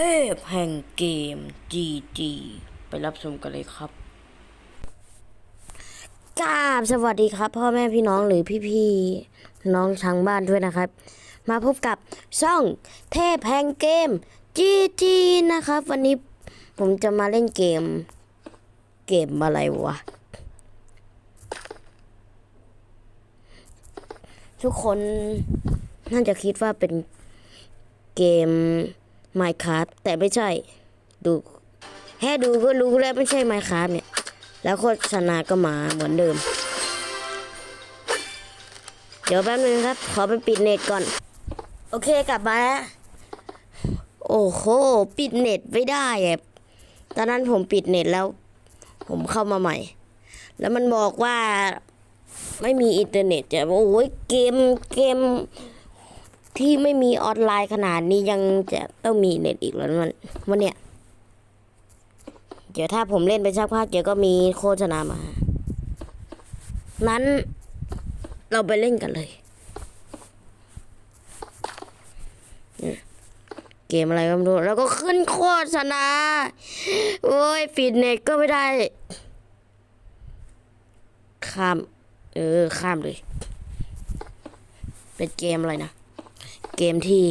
พแห่งเกม GG ไปรับชมกันเลยครับกราบสวัสดีครับ พ่อแม่พี่น้องหรือพี่ๆน้องทางบ้านด้วยนะครับ มาพบกับช่องเทพแห่งเกม GG นะครับ วันนี้ผมจะมาเล่นเกม เกมอะไรวะ ทุกคนน่าจะคิดว่าเป็นเกม Minecraft แต่ไม่ใช่ ดูแค่ดูก็รู้แล้วไม่ใช่ Minecraft เนี่ย แล้วโฆษณาก็มาเหมือนเดิม เดี๋ยวแป๊บนึงครับ ขอไปปิดเน็ตก่อน โอเคกลับมาแล้วโอ้โห ปิดเน็ตไม่ได้แอะตอนนั้นผมปิดเน็ตแล้ว ผมเข้ามาใหม่ แล้วมันบอกว่าไม่มีอินเทอร์เน็ตจะโอ้ยเกมเกม ที่ไม่มีออนไลน์ขนาดนี้ยังจะต้องมีเน็ตอีกแล้วมันวันเนี้ยเดี๋ยวถ้าผมเล่นไปสักพักเดี๋ยวก็มีโฆษณามา นั้นเราไปเล่นกันเลย เกมอะไรก็ไม่รู้ แล้วก็ขึ้นโฆษณา โอ้ยปิดเน็ตก็ไม่ได้ ข้าม เออ ข้ามเลย เป็นเกมอะไรนะ เกมที่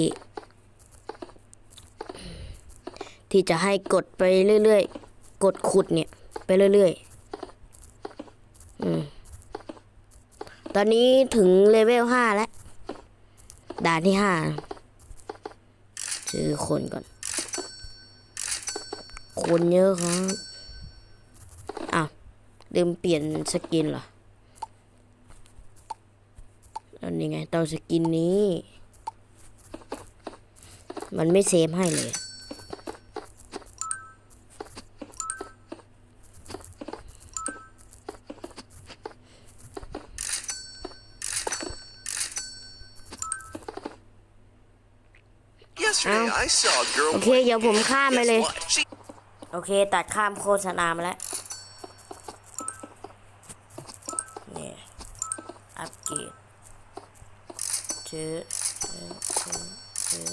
ที่จะให้กดไปเรื่อยๆ กดขุดเนี่ย ไปเรื่อยๆ อืม ตอนนี้ถึงเลเวลห้าแล้ว ด่านที่ห้าเจอคนก่อน คนเยอะครับอ้าวลืมเปลี่ยนสกินเหรออันนี้ไงต้องสกินนี้ มันไม่เซฟให้เลย Yesterday, I saw a girl. โอเค เดี๋ยวผมข้ามไปเลย Guess what? She โอเค ตัดข้ามโฆษณามาแล้วเนี่ยอัปเกรดชื่อชื่อชื่อชื่อ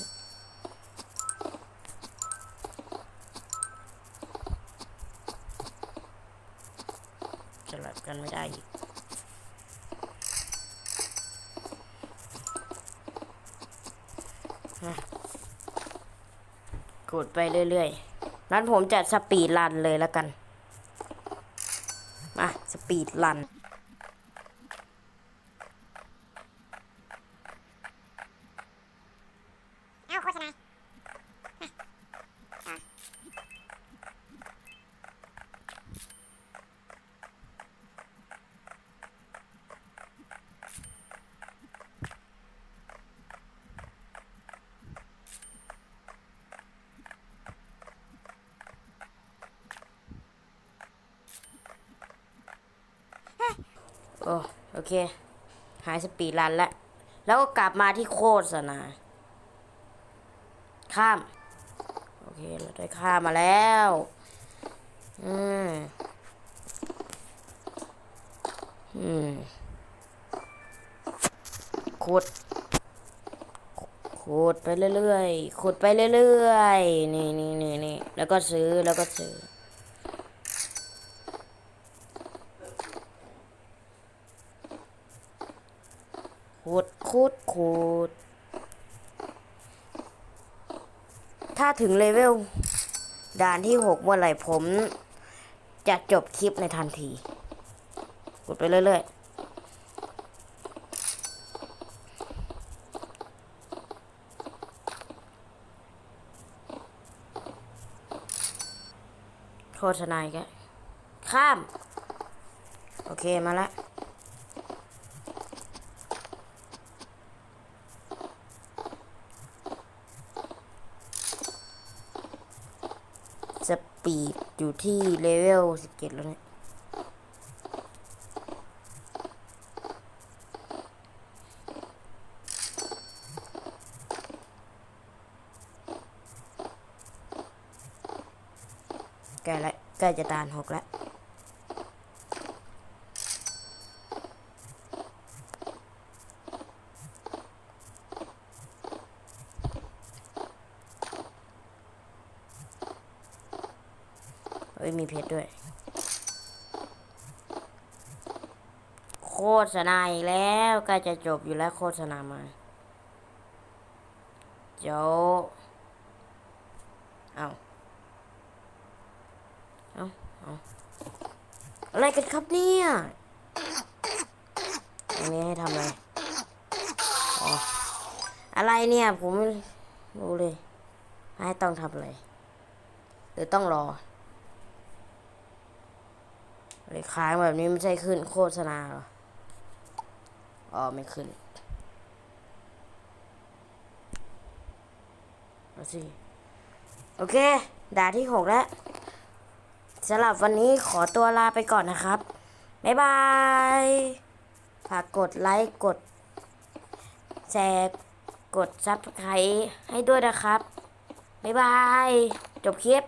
สลับกันไม่ได้อีกฮะ กดไปเรื่อยๆ นั้นผมจะสปีดรันเลยแล้วกัน มา สปีดรัน โอ้โอเค หายสปีดรันแล้ว แล้วก็กลับมาที่โฆษณาข้าม โอเค เราได้ข้ามมาแล้ว อืม อืมขุด ขุดไปเรื่อยๆ ขุดไปเรื่อยๆ นี่นี่นี่นี่แล้วก็ซื้อ แล้วก็ซื้อ ขุดขุดขุด ถ้าถึงเลเวลด่านที่หกเมื่อไหร่ผม จะจบคลิปในทันทีขุดไปเรื่อยๆโฆษณาอีกข้าม โอเค มาแล้ว ส ปีดอยู่ที่เลเวลสิบเจ็ดแล้วเนี่ยใกล้ละใกล้จะตานหกแล้ว ฮ้ยมีเพชรด้วยโฆษณาอีกแล้วใกล้จะจบอยู่แล้วโฆษณามาโจเอาเอาเอาอะไรกันครับเนี่ยอันนี้ให้ทำอะไรอ๋ออะไรเนี่ยผมไม่รู้เลย ให้ต้องทำอะไร หรือต้องรอ เลยค้างแบบนี้ไม่ใช่ขึ้นโฆษณาหรอ อ๋อ ไม่ขึ้นเอาสิ โอเค ด่าที่หกแล้วสำหรับวันนี้ขอตัวลาไปก่อนนะครับ บ๊ายบาย ฝากกดไลค์ กดแชร์ กดซับสไครต์ให้ด้วยนะครับ บ๊ายบาย จบคลิป